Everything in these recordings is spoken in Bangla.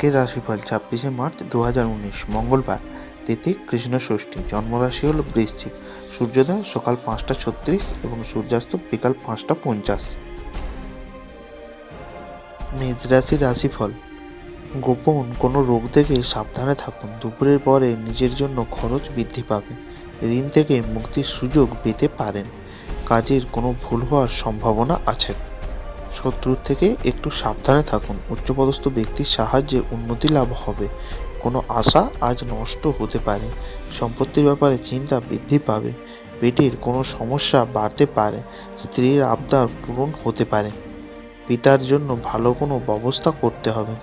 আজকের রাশিফল ছাব্বিশে মার্চ দু উনিশ, মঙ্গলবার। তিথি, কৃষ্ণ ষষ্ঠী, জন্মরাশি হল বৃশ্চিক। সূর্যোদয় সকাল পাঁচটা ছত্রিশ এবং সূর্যাস্ত বিকাল পাঁচটা পঞ্চাশ। মেষ রাশির রাশিফল। গোপন কোনো রোগ থেকে সাবধানে থাকুন। দুপুরের পরে নিজের জন্য খরচ বৃদ্ধি পাবে। ঋণ থেকে মুক্তির সুযোগ পেতে পারেন। কাজের কোনো ভুল হওয়ার সম্ভাবনা আছে। শত্রুর থেকে একটু সাবধানে থাকুন। উচ্চপদস্থ ব্যক্তির সাহায্যে উন্নতি লাভ হবে। কোনো আশা আজ নষ্ট হতে পারে। সম্পত্তির ব্যাপারে চিন্তা বৃদ্ধি পাবে। পেটের কোনো সমস্যা বাড়তে পারে। স্ত্রীর আবদার পূরণ হতে পারে। পিতার জন্য ভালো কোনো ব্যবস্থা করতে হবে।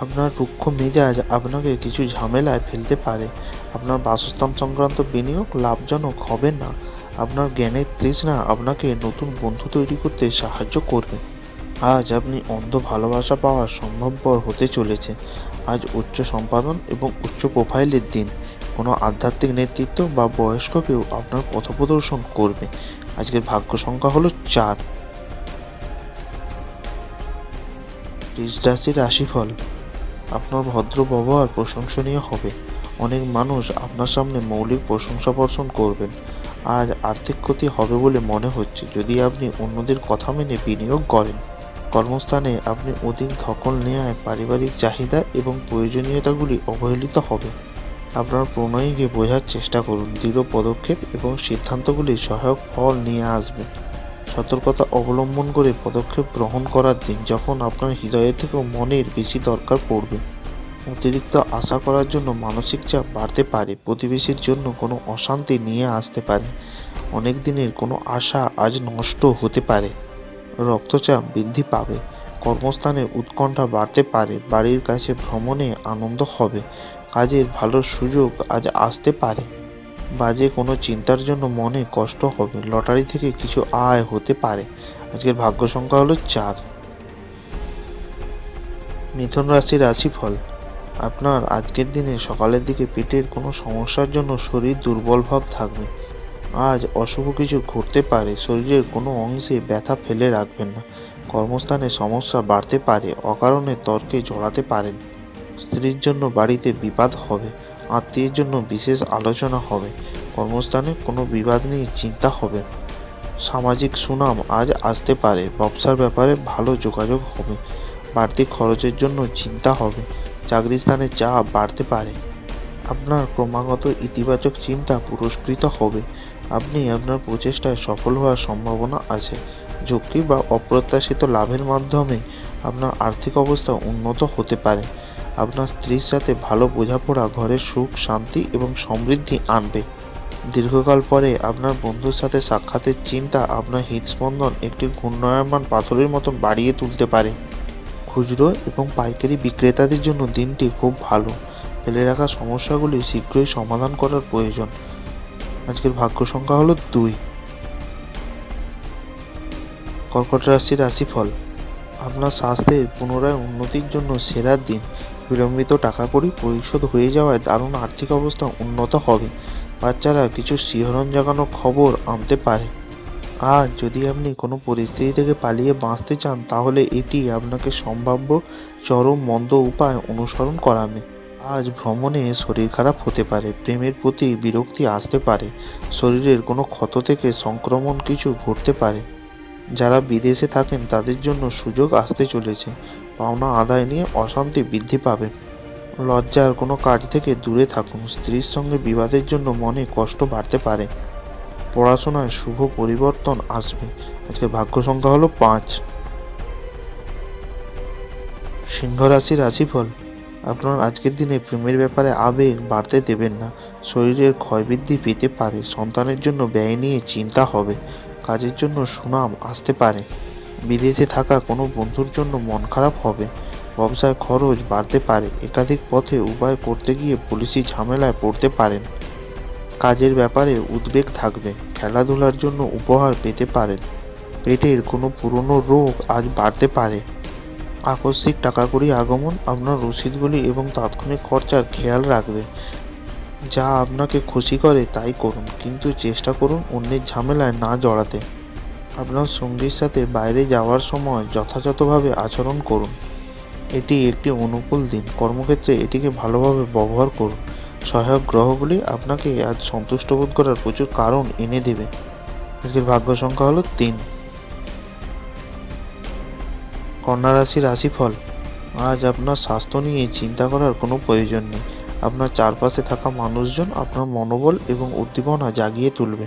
আপনার রুক্ষ মেজাজ আপনাকে কিছু ঝামেলায় ফেলতে পারে। আপনার বাসস্থান সংক্রান্ত বিনিয়োগ লাভজনক হবে না। আপনার জ্ঞানের তৃষ্ণা আপনাকে নতুন বন্ধু তৈরি করতে সাহায্য করবে। আজ আপনি অন্ধ ভালোবাসা পাওয়া সম্ভবপর হতে চলেছে আজ উচ্চ সম্পাদন এবং উচ্চ প্রোফাইলের দিন। কোনো আধ্যাত্মিক নেতৃত্ব বা বয়স্ক কেউ আপনার পথপ্রদর্শন করবে। আজকের ভাগ্য সংখ্যা হলো চার। রাশির রাশিফল। আপনার ভদ্র ব্যবহার প্রশংসনীয় হবে। অনেক মানুষ আপনার সামনে মৌলিক প্রশংসা বর্ষণ করবেন। আজ আর্থিক ক্ষতি হবে বলে মনে হচ্ছে যদি আপনি অন্যদের কথা মেনে বিনিয়োগ করেন। কর্মস্থানে আপনি অধিক ধকল নেওয়ায় পারিবারিক চাহিদা এবং প্রয়োজনীয়তাগুলি অবহেলিত হবে। আপনার প্রণয়ীকে বোঝার চেষ্টা করুন। দৃঢ় পদক্ষেপ এবং সিদ্ধান্তগুলি সহায়ক ফল নিয়ে আসবে। সতর্কতা অবলম্বন করে পদক্ষেপ গ্রহণ করার দিন যখন আপনার হৃদয়ের থেকেও মনের বেশি দরকার পড়বে। অতিরিক্ত আশা করার জন্য মানসিক চাপ বাড়তে পারে। প্রতিবেশীর জন্য কোনো অশান্তি নিয়ে আসতে পারে। অনেক দিনের কোনো আশা আজ নষ্ট হতে পারে। রক্তচাপ বৃদ্ধি পাবে। কর্মস্থানের উৎকণ্ঠা বাড়তে পারে। বাড়ির কাছে ভ্রমণে আনন্দ হবে। কাজের ভালো সুযোগ আজ আসতে পারে। বাজে কোনো চিন্তার জন্য মনে কষ্ট হবে। লটারি থেকে কিছু আয় হতে পারে। আজকের ভাগ্য সংখ্যা হলো চার। মিথুন রাশির রাশিফল। আপনার আজকের দিনে সকালের দিকে পেটের কোনো সমস্যার জন্য শরীর দুর্বল ভাব থাকবে। আজ অশুভ কিছু ঘটতে পারে, শরীরের কোনো অংশে ব্যথা ফেলে রাখবেন না। কর্মস্থানে সমস্যা বাড়তে পারে, অকারণে তর্কে জড়াতে পারেন। স্ত্রীর জন্য বাড়িতে বিবাদ হবে, আত্মীয়ের জন্য বিশেষ আলোচনা হবে, কর্মস্থানে কোনো বিবাদ নিয়ে চিন্তা হবে সামাজিক সুনাম আজ আসতে পারে, ব্যবসার ব্যাপারে ভালো যোগাযোগ হবে, বাড়তি খরচের জন্য চিন্তা হবে। চাকরি স্থানে চাপ বাড়তে পারে। আপনার ক্রমাগত ইতিবাচক চিন্তা পুরস্কৃত হবে। আপনি আপনার প্রচেষ্টায় সফল হওয়ার সম্ভাবনা আছে। ঝুঁকি বা অপ্রত্যাশিত লাভের মাধ্যমে আপনার আর্থিক অবস্থা উন্নত হতে পারে। আপনার স্ত্রীর সাথে ভালো বোঝাপড়া, ঘরের সুখ, শান্তি এবং সমৃদ্ধি আনবে। দীর্ঘকাল পরে আপনার বন্ধুর সাথে সাক্ষাতের চিন্তা আপনার হৃদস্পন্দন একটি ঘূর্ণায়মান পাথরের মতন বাড়িয়ে তুলতে পারে। খুচরো এবং পাইকারি বিক্রেতাদের জন্য দিনটি খুব ভালো। ফেলে রাখা সমস্যাগুলি শীঘ্রই সমাধান করার প্রয়োজন। আজকের ভাগ্য সংখ্যা হলো দুই। কর্কট রাশির রাশিফল। আপনার স্বাস্থ্যের পুনরায় উন্নতির জন্য সেরা দিন। বিলম্বিত টাকা কড়ি পরিশোধ হয়ে যাওয়ায় দারুণ আর্থিক অবস্থা উন্নত হবে। বাচ্চারা কিছু শিহরণ জাগানো খবর আনতে পারে। আজ যদি আপনি কোনো পরিস্থিতি থেকে পালিয়ে বাঁচতে চান, তাহলে এটি আপনাকে সম্ভাব্য চরম মন্দ উপায় অনুসরণ করাবে। আজ ভ্রমণে শরীর খারাপ হতে পারে, প্রেমের প্রতি বিরক্তি আসতে পারে, শরীরের কোনো ক্ষত থেকে সংক্রমণ কিছু ঘটতে পারে। যারা বিদেশে থাকেন, তাদের জন্য সুযোগ আসতে চলেছে। পাওনা আদায় নিয়ে অশান্তি বৃদ্ধি পাবে। লজ্জার কোনো কাজ থেকে দূরে থাকুন। স্ত্রীর সঙ্গে বিবাদের জন্য মনে কষ্ট বাড়তে পারে। পড়াশোনায় শুভ পরিবর্তন আসবে। আজকে ভাগ্য সংখ্যা হলো পাঁচ। সিংহ রাশির রাশিফল, আপনার আজকের দিনে প্রেমের ব্যাপারে আবেগ বাড়তে দেবেন না। শরীরের ক্ষয়বৃদ্ধি পেতে পারে, সন্তানের জন্য ব্যয় নিয়ে চিন্তা হবে, কাজের জন্য সুনাম আসতে পারে। বিদেশে থাকা কোনো বন্ধুর জন্য মন খারাপ হবে, ব্যবসায় খরচ বাড়তে পারে, একাধিক পথে উপায় করতে গিয়ে পুলিশি ঝামেলায় পড়তে পারেন। কাজের ব্যাপারে উদ্বেগ থাকবে। খেলাধুলার জন্য উপহার পেতে পারেন। পেটের কোনো পুরনো রোগ আজ বাড়তে পারে। আকস্মিক টাকা কড়ি আগমন আপনার রসিদগুলি এবং তাৎক্ষণিক খরচার খেয়াল রাখবে। যা আপনাকে খুশি করে তাই করুন, কিন্তু চেষ্টা করুন অন্যের ঝামেলায় না জড়াতে। আপনার সঙ্গীর সাথে বাইরে যাওয়ার সময় যথাযথভাবে আচরণ করুন। এটি একটি অনুকূল দিন। কর্মক্ষেত্রে এটিকে ভালোভাবে ব্যবহার করুন। সহায়ক গ্রহগুলি আপনাকে আজ সন্তুষ্ট বোধ করার প্রচুর কারণ এনে দেবে। আজকের ভাগ্য সংখ্যা হলো তিন। কন্যা রাশির রাশিফল, আজ আপনার স্বাস্থ্য নিয়ে চিন্তা করার কোনো প্রয়োজন নেই। আপনার চারপাশে থাকা মানুষজন আপনার মনোবল এবং উদ্দীপনা জাগিয়ে তুলবে।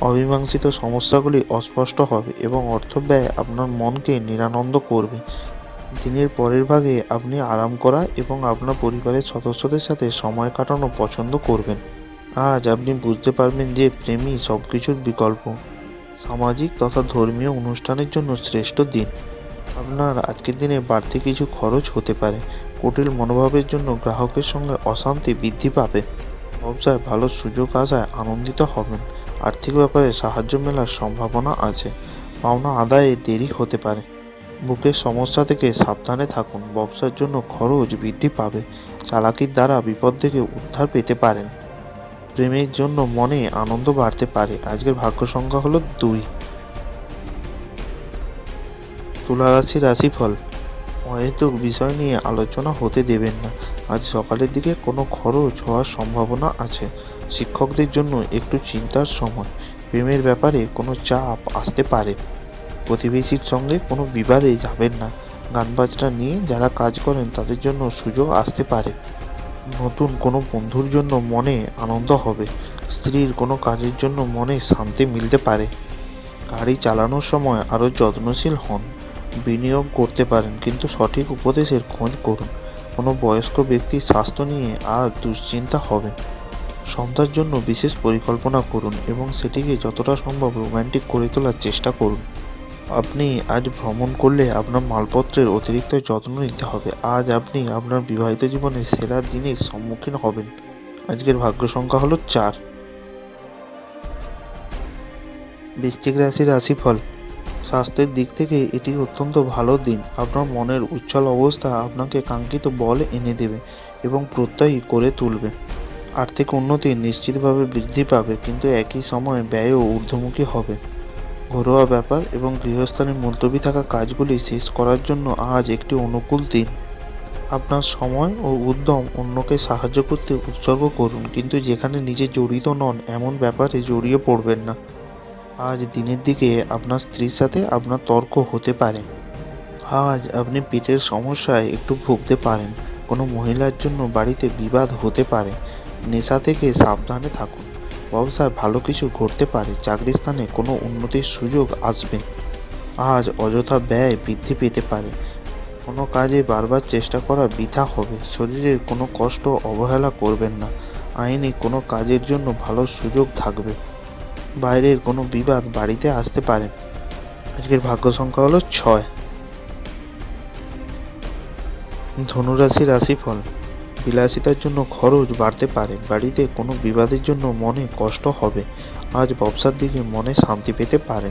অমীমাংসিত সমস্যাগুলি অস্পষ্ট হবে এবং অর্থ ব্যয় আপনার মনকে নিরানন্দ করবে। দিনের পরের ভাগে আপনি আরাম করা এবং আপনার পরিবারের সদস্যদের সাথে সময় কাটানো পছন্দ করবেন। আজ আপনি বুঝতে পারবেন যে প্রেমই সব কিছুর বিকল্প। সামাজিক তথা ধর্মীয় অনুষ্ঠানের জন্য শ্রেষ্ঠ দিন। আপনার আজকের দিনে বাড়তি কিছু খরচ হতে পারে। কুটিল মনোভাবের জন্য গ্রাহকের সঙ্গে অশান্তি বৃদ্ধি পাবে। ব্যবসায় ভালো সুযোগ আসায় আনন্দিত হবেন। আর্থিক ব্যাপারে সাহায্য মেলার সম্ভাবনা আছে। পাওনা আদায়ে দেরি হতে পারে। বুকের সমস্যা থেকে সাবধানে থাকুন। ব্যবসার জন্য খরচ বৃদ্ধি পাবে। চালাকির দ্বারা বিপদ থেকে উদ্ধার পেতে পারেন। প্রেমের জন্য মনে আনন্দ বাড়তে পারে। আজকের ভাগ্য সংখ্যা হলো দুই। তুলা রাশি রাশিফল। অহেতুক বিষয় নিয়ে আলোচনা হতে দেবেন না। আজ সকালের দিকে কোনো খরচ হওয়ার সম্ভাবনা আছে। শিক্ষকদের জন্য একটু চিন্তার সময়। প্রেমের ব্যাপারে কোনো চাপ আসতে পারে। প্রতিবেশীর সঙ্গে কোনো বিবাদে যাবেন না। গান বাজনা নিয়ে যারা কাজ করেন, তাদের জন্য সুযোগ আসতে পারে। নতুন কোনো বন্ধুর জন্য মনে আনন্দ হবে। স্ত্রীর কোনো কাজের জন্য মনে শান্তি মিলতে পারে। গাড়ি চালানোর সময় আরও যত্নশীল হন। বিনিয়োগ করতে পারেন, কিন্তু সঠিক উপদেশের খোঁজ করুন। কোনো বয়স্ক ব্যক্তির স্বাস্থ্য নিয়ে আর দুশ্চিন্তা হবে। সন্ধ্যার জন্য বিশেষ পরিকল্পনা করুন এবং সেটিকে যতটা সম্ভব রোম্যান্টিক করে তোলার চেষ্টা করুন। আপনি আজ ভ্রমণ করলে আপনার মালপত্রের অতিরিক্ত যত্ন নিতে হবে। আজ আপনি আপনার বিবাহিত জীবনে সেরা দিনের সম্মুখীন হবেন। আজকের ভাগ্য সংখ্যা হলো চার। বৃশ্চিক রাশির রাশিফল, স্বাস্থ্যের দিক থেকে এটি অত্যন্ত ভালো দিন। আপনার মনের উজ্জ্বল অবস্থা আপনাকে কাঙ্ক্ষিত বল এনে দেবে এবং প্রত্যয়ী করে তুলবে। আর্থিক উন্নতি নিশ্চিতভাবে বৃদ্ধি পাবে, কিন্তু একই সময়ে ব্যয়ও ঊর্ধ্বমুখী হবে। ঘরোয়া ব্যাপার এবং গৃহস্থানে মুলতবি থাকা কাজগুলি শেষ করার জন্য আজ একটি অনুকূল দিন। আপনার সময় ও উদ্যম অন্যকে সাহায্য করতে উৎসর্গ করুন, কিন্তু যেখানে নিজে জড়িত নন, এমন ব্যাপারে জড়িয়ে পড়বেন না। আজ দিনের দিকে আপনার স্ত্রীর সাথে আপনার তর্ক হতে পারে। আজ আপনি পেটের সমস্যায় একটু ভুগতে পারেন। কোনো মহিলার জন্য বাড়িতে বিবাদ হতে পারে। নেশা থেকে সাবধানে থাকুন। ব্যবসায় ভালো কিছু ঘটতে পারে চাকরির স্থানে কোনো উন্নতির সুযোগ আসবে। আজ অযথা ব্যয় বৃদ্ধি পেতে পারে। কোনো কাজে বারবার চেষ্টা করা বৃথা হবে। শরীরের কোনো কষ্ট অবহেলা করবেন না। আইনি কোনো কাজের জন্য ভালো সুযোগ থাকবে। বাইরের কোনো বিবাদ বাড়িতে আসতে পারে। আজকের ভাগ্য সংখ্যা হলো ছয়। ধনুরাশি রাশিফল। বিলাসিতার জন্য খরচ বাড়তে পারে। বাড়িতে কোনো বিবাদের জন্য মনে কষ্ট হবে। আজ ব্যবসার দিকে মনে শান্তি পেতে পারেন।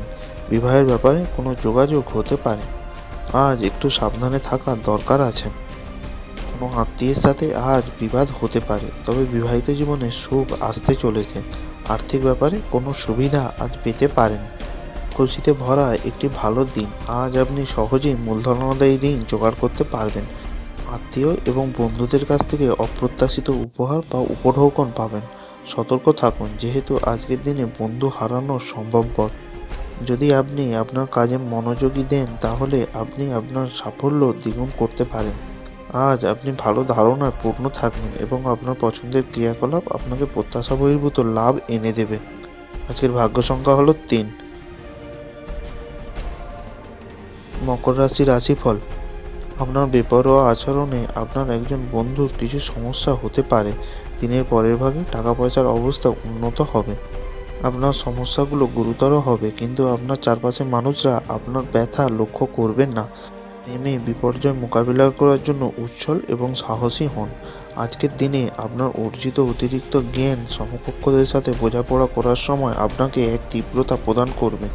বিবাহের ব্যাপারে কোনো যোগাযোগ হতে পারে। আজ একটু সাবধানে থাকার দরকার আছে। কোনো আত্মীয়ের সাথে আজ বিবাদ হতে পারে, তবে বিবাহিত জীবনে সুখ আসতে চলেছে। আর্থিক ব্যাপারে কোনো সুবিধা আজ পেতে পারেন। খুশিতে ভরা একটি ভালো দিন। আজ আপনি সহজেই মূলধনাদায়ী ঋণ জোগাড় করতে পারবেন। আত্মীয় এবং বন্ধুদের কাছ থেকে অপ্রত্যাশিত উপহার বা উপঢৌকন পাবেন। সতর্ক থাকুন, যেহেতু আজকের দিনে বন্ধু হারানো সম্ভবপর। যদি আপনি আপনার কাজে মনোযোগী দেন, তাহলে আপনি আপনার সাফল্য দ্বিগুণ করতে পারেন। আজ আপনি ভালো ধারণায় পূর্ণ থাকবেন এবং আপনার পছন্দের ক্রিয়াকলাপ আপনাকে প্রত্যাশা বহির্ভূত লাভ এনে দেবে। আজকের ভাগ্য সংখ্যা হলো তিন। মকর রাশি রাশিফল। আপনার বেপরোয়া আচরণে আপনার একজন বন্ধুর কিছু সমস্যা হতে পারে। দিনের পরের ভাগে টাকা পয়সার অবস্থা উন্নত হবে। আপনার সমস্যাগুলো গুরুতর হবে, কিন্তু আপনার চারপাশের মানুষরা আপনার ব্যথা লক্ষ্য করবেন না। নেমে বিপর্যয় মোকাবিলা করার জন্য উচ্ছল এবং সাহসী হন। আজকের দিনে আপনার অর্জিত অতিরিক্ত জ্ঞান সমকক্ষদের সাথে বোঝাপড়া করার সময় আপনাকে এক তীব্রতা প্রদান করবে।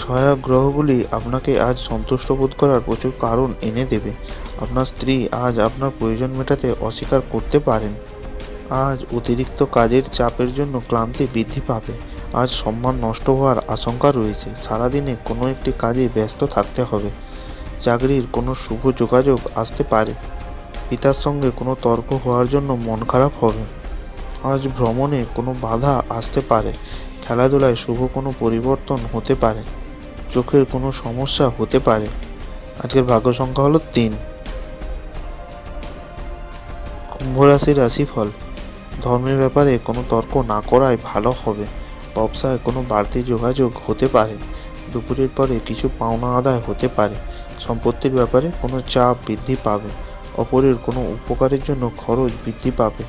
সহায়ক গ্রহগুলি আপনাকে আজ সন্তুষ্ট বোধ করার প্রচুর কারণ এনে দেবে। আপনার স্ত্রী আজ আপনার প্রয়োজন মেটাতে অস্বীকার করতে পারেন। আজ অতিরিক্ত কাজের চাপের জন্য ক্লান্তি বৃদ্ধি পাবে। আজ সম্মান নষ্ট হওয়ার আশঙ্কা রয়েছে। সারাদিনে কোনো একটি কাজে ব্যস্ত থাকতে হবে। চাকরির কোনো শুভ যোগাযোগ আসতে পারে। পিতার সঙ্গে কোনো তর্ক হওয়ার জন্য মন খারাপ হবে। আজ ভ্রমণে কোনো বাধা আসতে পারে। খেলাধুলায় শুভ কোনো পরিবর্তন হতে পারে। চোখের কোনো সমস্যা হতে পারে। আজকের ভাগ্য সংখ্যা হলো তিন। কুম্ভ রাশির রাশিফল। ধর্মের ব্যাপারে কোনো তর্ক না করাই ভালো হবে। ব্যবসায় কোনো বাড়তি যোগাযোগ হতে পারে। দুপুরের পরে কিছু পাওনা আদায় হতে পারে। সম্পত্তির ব্যাপারে কোনো চাপ বৃদ্ধি পাবে। অপরের কোনো উপকারের জন্য খরচ বৃদ্ধি পাবে।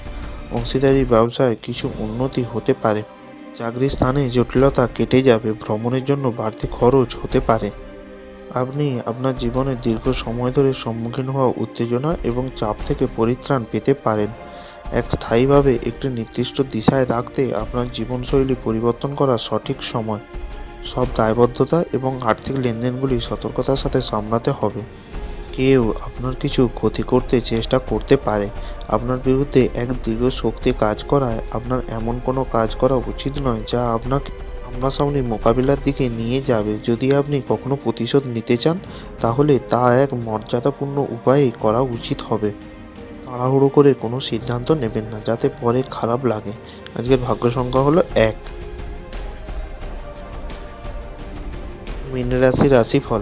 অংশীদারি ব্যবসায় কিছু উন্নতি হতে পারে। চাকরির স্থানে জটিলতা কেটে যাবে, ভ্রমণের জন্য বাড়তি খরচ হতে পারে। আপনি আপনার জীবনে দীর্ঘ সময় ধরে সম্মুখীন হওয়া উত্তেজনা এবং চাপ থেকে পরিত্রাণ পেতে পারেন। এক স্থায়ীভাবে একটি নির্দিষ্ট দিশায় রাখতে আপনার জীবনশৈলী পরিবর্তন করা সঠিক সময়। সব দায়বদ্ধতা এবং আর্থিক লেনদেনগুলি সতর্কতার সাথে সামলাতে হবে। কেউ আপনার কিছু ক্ষতি করতে চেষ্টা করতে পারে। আপনার বিরুদ্ধে এক দীর্ঘ শক্তি কাজ করায় আপনার এমন কোনো কাজ করা উচিত নয় যা আপনাকে সামনাসামনি মোকাবিলার দিকে নিয়ে যাবে। যদি আপনি কখনো প্রতিশোধ নিতে চান, তাহলে তা এক মর্যাদাপূর্ণ উপায়ে করা উচিত হবে। তাড়াহুড়ো করে কোনো সিদ্ধান্ত নেবেন না, যাতে পরে খারাপ লাগে। আজকের ভাগ্য সংখ্যা হলো এক। মীন রাশি রাশিফল।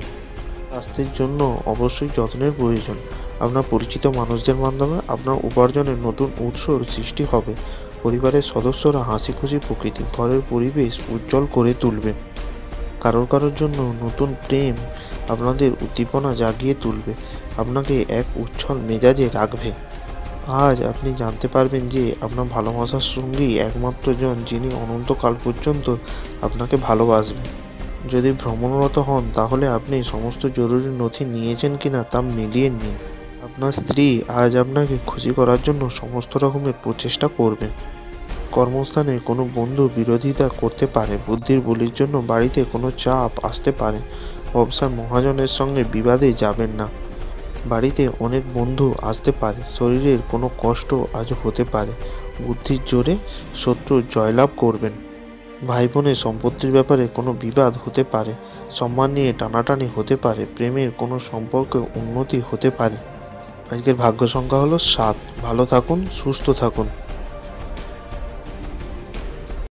স্বাস্থ্যের জন্য অবশ্যই যত্নের প্রয়োজন। আপনার পরিচিত মানুষদের মাধ্যমে আপনার উপার্জনের নতুন উৎসর সৃষ্টি হবে। পরিবারের সদস্যরা হাসি খুশি প্রকৃতি, ঘরের পরিবেশ উজ্জ্বল করে তুলবে। কারোর কারোর জন্য নতুন প্রেম আপনাদের উদ্দীপনা জাগিয়ে তুলবে। আপনাকে এক উচ্ছল মেজাজে রাখবে। আজ আপনি জানতে পারবেন যে আপনার ভালোবাসার সঙ্গী একমাত্র জন যিনি অনন্তকাল পর্যন্ত আপনাকে ভালোবাসবে। যদি ভ্রমণরত হন, তাহলে আপনি সমস্ত জরুরি নথি নিয়েছেন কিনা তা মিলিয়ে নিন। আপনার স্ত্রী আজ আপনাকে খুশি করার জন্য সমস্ত রকমের প্রচেষ্টা করবেন। কর্মস্থানে কোনো বন্ধু বিরোধিতা করতে পারে, বুদ্ধির বলির জন্য বাড়িতে কোনো চাপ আসতে পারে। ব্যবসার মহাজনের সঙ্গে বিবাদে যাবেন না। বাড়িতে অনেক বন্ধু আসতে পারে, শরীরের কোনো কষ্ট আজ হতে পারে। বুদ্ধির জোরে শত্রু জয়লাভ করবেন। ভাই বোনের সম্পত্তির ব্যাপারে কোনো বিবাদ হতে পারে, সম্মান নিয়ে টানাটানি হতে পারে, প্রেমের কোনো সম্পর্কে উন্নতি হতে পারে। আজকের ভাগ্য সংখ্যা হলো সাত। ভালো থাকুন, সুস্থ থাকুন।